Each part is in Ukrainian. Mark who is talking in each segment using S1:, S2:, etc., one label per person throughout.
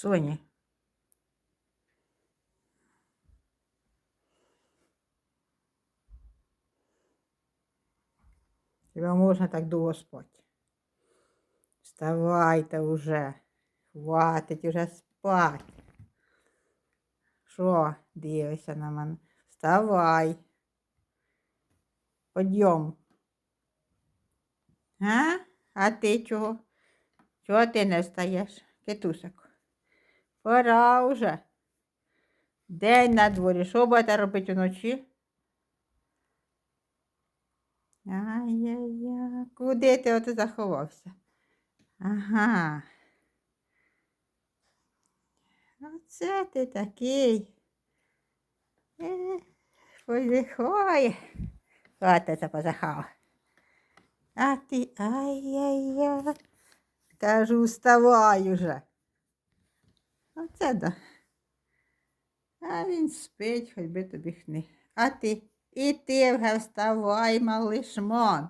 S1: Соня. Тебе можна так довго спати. Вставайте уже. Хватить уже спать. Що дивишся на мене? Вставай. Подйом. А? А ти чого? Чого ти не встаєш, китусик? Пора уже. День на дворі. Що будете робити вночі? Ай-яй-яй, куди ти от заховався? Ага. Оце ти такий. Позихой. Хвата це позахав. А ти ай-яй-яй. Кажу, вставай уже. Оце да. А він спить, хоч би тобі хни. А ти? І ти вже вставай, малишмон.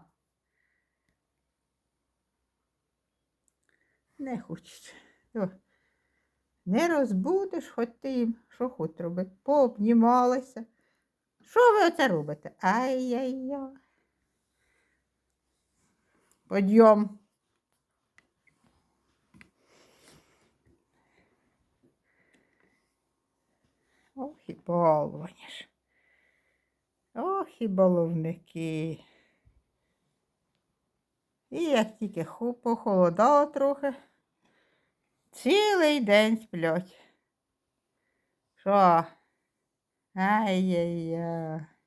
S1: Не хочуть. Не розбудеш, хоч ти їм, що хоч робити. Пообнімалися. Що ви оце робите? Ай-яй-яй. Подйом. Ох і балувані ж. Ох і баловники. І як тільки похолодало трохи, цілий день сплять. Що? Ай-яй-яй.